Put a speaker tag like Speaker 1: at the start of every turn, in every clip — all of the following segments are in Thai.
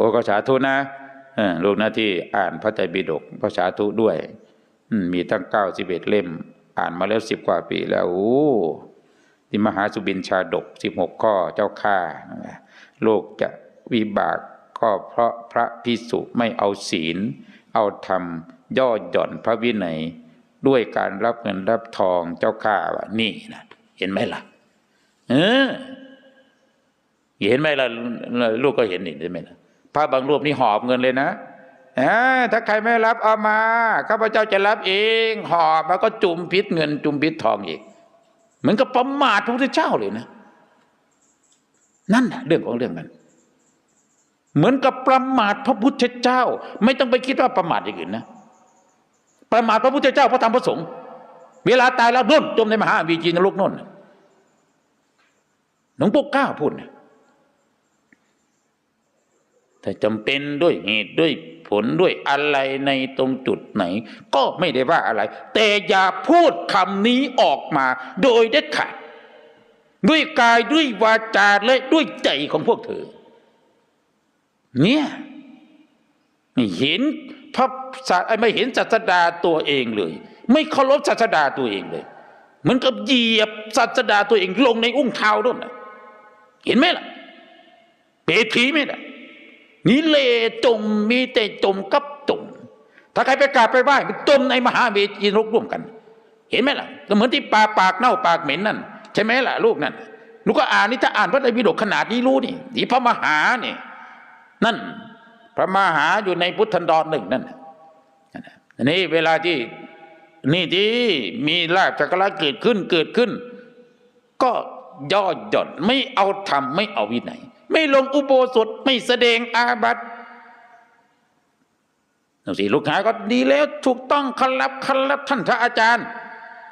Speaker 1: อ้ก็สาธุนะลูกหน้าที่อ่านพระไตรปิฎกภาษาธุด้วยอืมมีตั้งเก้าสิบเอ็ดเล่ม อ่านมาแล้วสิบกว่าปีแล้วโอ้ที่มหาสุบินชาดกสิบหกข้อเจ้าข้าโลกจะวิบากก็เพราะพระพิสุไม่เอาศีล เอาธรรม ย่อหย่อนพระวินัยด้วยการรับเงินรับทองเจ้าข้าว่านี่นะเห็นไหมล่ะ เออเห็นไหมล่ะ ลูกก็เห็นนี่ใช่ไหมล่ะ พระบางรูปนี่หอบเงินเลยนะถ้าใครไม่รับเอามาข้าพเจ้าจะรับเองหอบแล้วก็จุ่มพิษเงินจุ่มพิษทองอีกเหมือนกับประมาทพระพุทธเจ้าเลยนะ นั่นแหละเรื่องของเรื่องมันเหมือนกับประมาทพระพุทธเจ้า ไม่ต้องไปคิดว่าประมาทอย่างอื่นนะประมาทพระพุทธเจ้าพระธรรมพระสงฆ์เวลาตายแล้วนุ่นจมในมหาวีจีนรกนุ่นหลวงปู่กล้าพูดนะ ถ้าจำเป็นด้วยเหตุด้วยผลด้วยอะไรในตรงจุดไหน ก็ไม่ได้ว่าอะไร แต่อย่าพูดคำนี้ออกมา โดยเด็ดขาดด้วยกายด้วยวาจาและด้วยใจของพวกเธอ เนี่ยไม่เห็นพระศาสไม่เห็นศาสดาตัวเองเลย ไม่เคารพศาสดาตัวเองเลย เหมือนกับเหยียบศาสดาตัวเองลงในอุ้งเท้าด้วยนะเห็นไหมล่ะเปรตผีไหมล่ะ นี่เลจมมีแต่จมกับจม ถ้าใครไปกราบไปไหว้มันจมในมหาเวทีนรกร่วมกัน เห็นไหมล่ะก็เหมือนที่ปลาปากเน่าปากเหม็นนั่น ใช่ไหมล่ะลูกนั่นลูกก็อ่านนี่ถ้าอ่านพระไตรปิฎกขนาดนี้รู้นี่ที่พระมหาเนี่ยนั่น พระมหาอยู่ในพุทธันดรหนึ่งนั่นนี่เวลาที่นี่ที่มีลาภจักรเกิดขึ้นเกิดขึ้น ก็ย่อหย่อนไม่เอาธรรมไม่เอาวินัย ไม่ลงอุโบสถไม่แสดงอาบัตินั่นสิลูกหาก็ดีแล้ว ถูกต้องคันรับคันรับท่านพระอาจารย์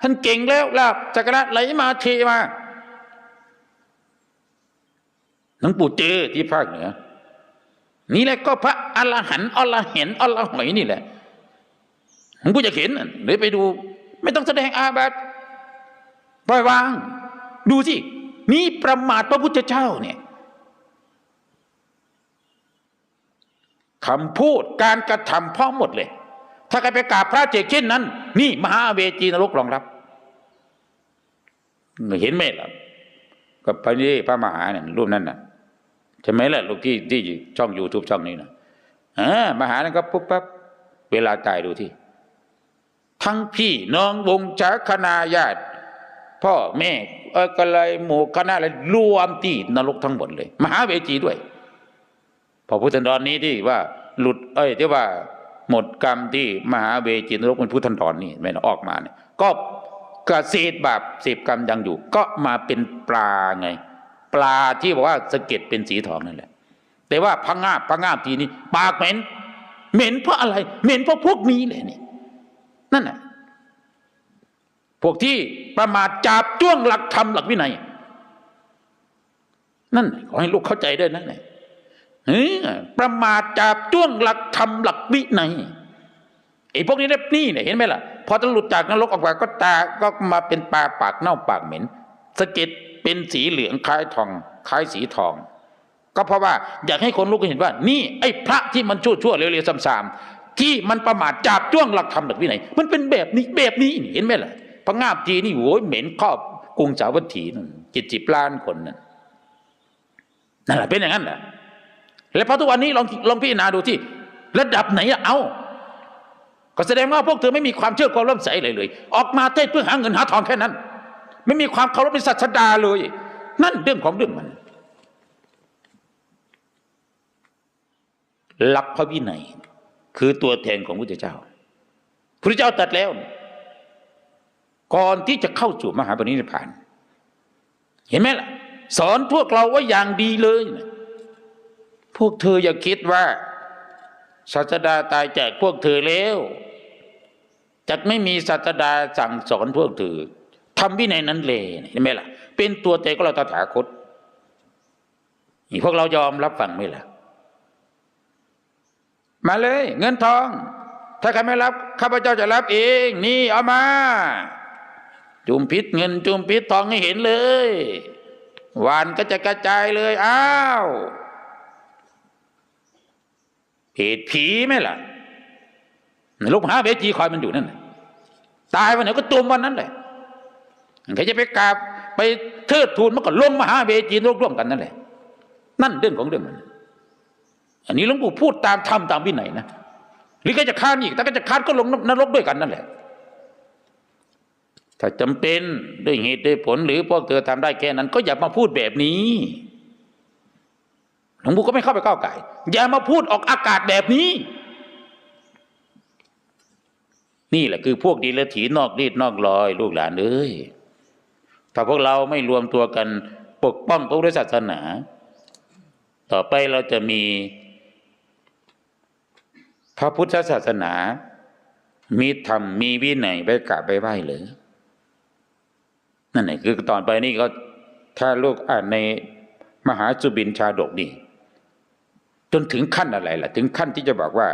Speaker 1: ท่านเก่งแล้วลาบจักระไหลมาเทมาหลวงปู่เจอที่ภาคเหนือนี่แหละก็พระอรหันต์อรเห็นอรหอยนี่แหละหลวงปู่จะเห็นหรือไปดู ไม่ต้องแสดงอาบัติปล่อยวาง ดูสินี่ประมาทพระพุทธเจ้าเนี่ย คำพูดการกระทำพร้อมหมดเลย ถ้าใครไปกราบพระเจกเช่นนั้น นี่มหาเวจีนรกรองรับ เห็นไหมล่ะกับพระนี่พระมหาเนี่ยรูปนั้นน่ะใช่ไหมล่ะลูกที่ที่ช่องยูทูบช่องนี้นะอ่ามหานั้นก็ปุ๊บปั๊บเวลาตายดูที่ ทั้งพี่น้องวงศาคณาญาติ พ่อแม่เออก็เลยหมู่คณะอะไรรวมที่นรกทั้งหมดเลย มหาเวจีด้วย พอพุทธันดรนี้ที่ว่าหลุดเอ้ยที่ว่าหมดกรรมที่มหาเวจีนรกเป็นพุทธันดรนี่ไม่ออกมาเนี่ยก็กระเสดบาปเสพกรรมยังอยู่ ก็มาเป็นปลาไง ปลาที่บอกว่าสะเก็ดเป็นสีทองนั่นแหละ แต่ว่าพังงาบพังงาบทีนี้ปากเหม็นเหม็นเพราะอะไร เหม็นเพราะพวกนี้เลยนี่นั่นน่ะพวกที่ประมาทจับจ้วงหลักธรรมหลักวินัย นั่นขอให้ลูกเข้าใจด้วยนะเนี่ยเออ ประมาทจับจ้วงหลักธรรมหลักวินัยไอ้พวกนี้เนี่ยนี่เนี่ยเห็นไหมล่ะ พอจะหลุดจากนรกออกมาก็ตาก็มาเป็นปลาปากเน่าปากเหม็นสะเก็ดเป็นสีเหลืองคล้ายทองคล้ายสีทอง ก็เพราะว่าอยากให้คนลูกเห็นว่า นี่ไอ้พระที่มันชั่วชั่วๆเร็วๆซ้ำๆที่มันประมาทจับจ้วงหลักธรรมหลักวินัยมันเป็นแบบนี้แบบนี้เห็นไหมล่ะพระงาบทีนี่โว้ยเหม็นครอบกรุงสาวัตถีนั่นจิตจิบล้านคนนั่นนั่นแหละเป็นอย่างนั้นแหละ แล้วพอทุกวันนี้ลองลองพิจารณาดูที่ ระดับไหนเอาก็แสดงว่าพวกเธอไม่มีความเชื่อความเริ่มใสเลยเลย ออกมาเทศเพื่อหาเงินหาทองแค่นั้น ไม่มีความเคารพในศาสดาเลย นั่นเรื่องของเรื่องมัน หลักพระวินัย คือตัวแทนของพระเจ้าพระเจ้าตัดแล้ว ก่อนที่จะเข้าสู่มหาปณิพพาน เห็นไหมล่ะ สอนพวกเราว่าอย่างดีเลยนะ พวกเธออย่าคิดว่า ศาสดาตายแจกพวกเธอแล้วจะไม่มีศาสดาสั่งสอนพวกเธอทำวินัยนั้นเลยเห็นไหมล่ะ เป็นตัวเตก็เราตถาคตนี่พวกเรายอมรับฟังไหมล่ะ มาเลย เงินทอง ถ้าใครไม่รับข้าพเจ้าจะรับเอง นี่เอามา จุมพิษเงิน จุมพิษทองให้เห็นเลยหวานก็จะกระจายเลย อ้าว เหตุผีไหมล่ะลูกมหาเวจีคอยมันอยู่นั่นน่ะตายวันไหนก็จมวันนั้นแหละใครจะไปกราบไปเทิดทูนมันก็ลงมหาเวจีร่วมกันนั่นแหละ นั่นเรื่องของเรื่องมัน อันนี้หลวงปู่พูดตามธรรมตามวินัยนะหรือก็จะค้านอีกแต่ก็จะค้านก็ลงนรกด้วยกันนั่นแหละ ถ้าจำเป็นด้วยเหตุด้วยผลหรือพวกเธอทำได้แค่นั้น ก็อย่ามาพูดแบบนี้ ลวงปู่ก็ไม่เข้าไปก้าวไก่อย่ามาพูดออกอากาศแบบนี้ นี่แหละคือพวกดีละถีนอกรีดนอกรอย ลูกหลานเอ้ยถ้าพวกเราไม่รวมตัวกันปกป้องพระพุทธศาสนา ต่อไปเราจะมี พระพุทธศาสนา มีธรรมมีวินัยไปกราบไปไหว้เลยนั่นแหละคือตอนไปนี่ก็ถ้าลูกอ่านในมหาสุบินชาดกนี่ จนถึงขั้นอะไรล่ะ ถึงขั้นที่จะบอกว่า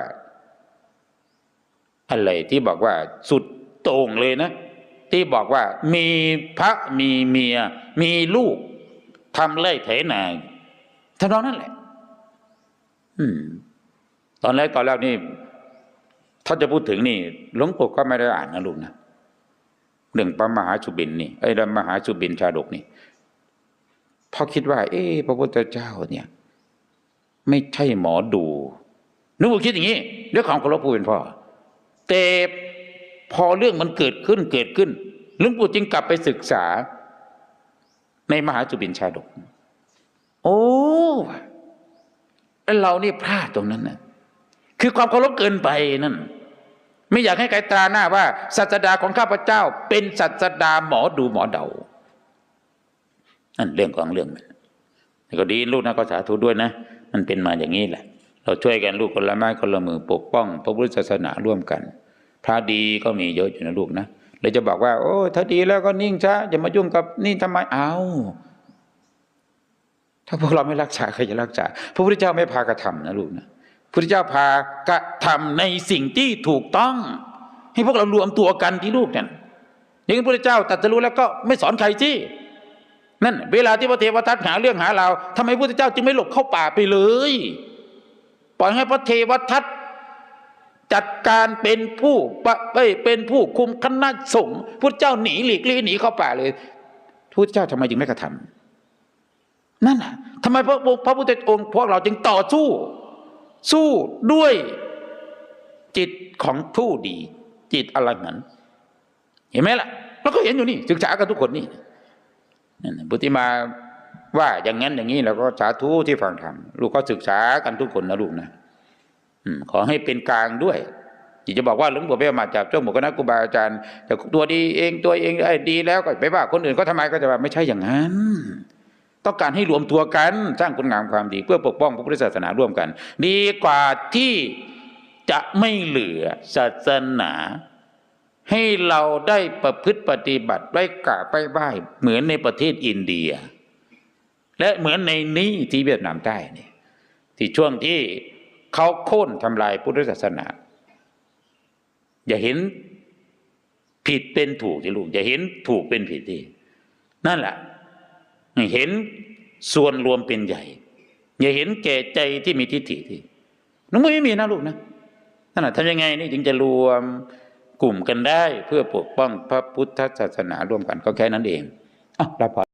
Speaker 1: อะไรที่บอกว่าสุดโต่งเลยนะ ที่บอกว่ามีพระมีเมีย มีลูกทำไร่ไถนาทำนองนั่นแหละ อืม ตอนแรกตอนแรกนี่ถ้าจะพูดถึงนี่หลวงปู่ก็ไม่ได้อ่านนะลูกนะเรื่งพระมหาสุบินนี่ไอ้เรื่องมหาสุบินชาดกนี่พอคิดว่า เอ๊ะพระพุทธเจ้าเนี่ย ไม่ใช่หมอดูหลวงปู่คิดอย่างนี้เรื่องของเคารพผู้เป็นพ่อแต่พอเรื่องมันเกิดขึ้นเกิดขึ้นหลวงปู่จึงกลับไปศึกษา ในมหาจุบินชาดก โอ้แล้วเรานี่พลาดตรงนั้นนะคือความเคารพเกินไปนั่น ไม่อยากให้ใครตราหน้าว่าศาสดาของข้าพเจ้า เป็นศาสดาหมอดูหมอเดานั่นเรื่องของเรื่องมันแต่ก็ดีลูกนะก็สาธุด้วยนะ มันเป็นมาอย่างนี้แหละ เราช่วยกันลูกคนละไม้คนละมือปกป้อง พระพุทธศาสนาร่วมกัน พระดีก็มีเยอะอยู่นะลูกนะเราจะบอกว่า โอ้ถ้าดีแล้วก็นิ่งซะอย่ามายุ่งกับนี่ทำไมเอาถ้าพวกเราไม่รักษาใครจะรักษาพระพุทธเจ้าไม่พากระทำนะลูกนะพระพุทธเจ้าพากระทำในสิ่งที่ถูกต้อง ให้พวกเรารวมตัวกันที่ลูกเนี่ยอย่างพระพุทธเจ้าตรัสรู้แล้วก็ไม่สอนใครที่ นั่นเวลาที่พระเทวทัตหาเรื่องหาเราวทำไมพระพุทธเจ้าจึงไม่หลบเข้าป่าไปเลย ปล่อยให้พระเทวทัตจัดการเป็นผู้ปะเอ้ยเป็นผู้คุมคณะสงฆ์พุทธเจ้าหนีหลีกลี่หนีเข้าป่าเลยพุทธเจ้าทำไมจึงไม่กระทำนั่นน่ะทำไมพระพระพุทธองค์พวกเราจึงต่อสู้ สู้ด้วยจิตของผู้ดี จิตอรหันต์เห็นไหมล่ะเราก็เห็นอยู่นี่ศึกษากันทุกคนนี่ พุทธิมาว่าอย่างนั้นอย่างนี้เราก็สาธุที่ฟังธรรมลูกก็ศึกษากันทุกคนนะลูกนะขอให้เป็นกลางด้วยที่จะบอกว่าหลวงปู่ไปมาจากเจ้าหมู่คณะครูบาอาจารย์แต่ตัวดีเองตัวเองไอ้ดีแล้วก็ไปว่าคนอื่นก็ทำไมก็จะว่าไม่ใช่อย่างนั้น ต้องการให้รวมตัวกันสร้างคุณงามความดี เพื่อปกป้องพระพุทธศาสนาร่วมกัน ดีกว่าที่จะไม่เหลือศาสนา ให้เราได้ประพฤติปฏิบัติไว้กราบไปไหว้เหมือนในประเทศอินเดีย และเหมือนในนี้ที่เวียดนามใต้นี่ที่ช่วงที่เขาโค่นทำลายพุทธศาสนา อย่าเห็นผิดเป็นถูกที่ลูก อย่าเห็นถูกเป็นผิดที่ นั่นแหละเห็นส่วนรวมเป็นใหญ่ อย่าเห็นแก่ใจที่มีทิฏฐิที่น้องไม่มีนะลูกนะนั่นแหละทำยังไงนี่จึงจะรวม กลุ่มกันได้เพื่อปกป้องพระพุทธศาสนาร่วมกันก็แค่นั้นเองอะรับพอ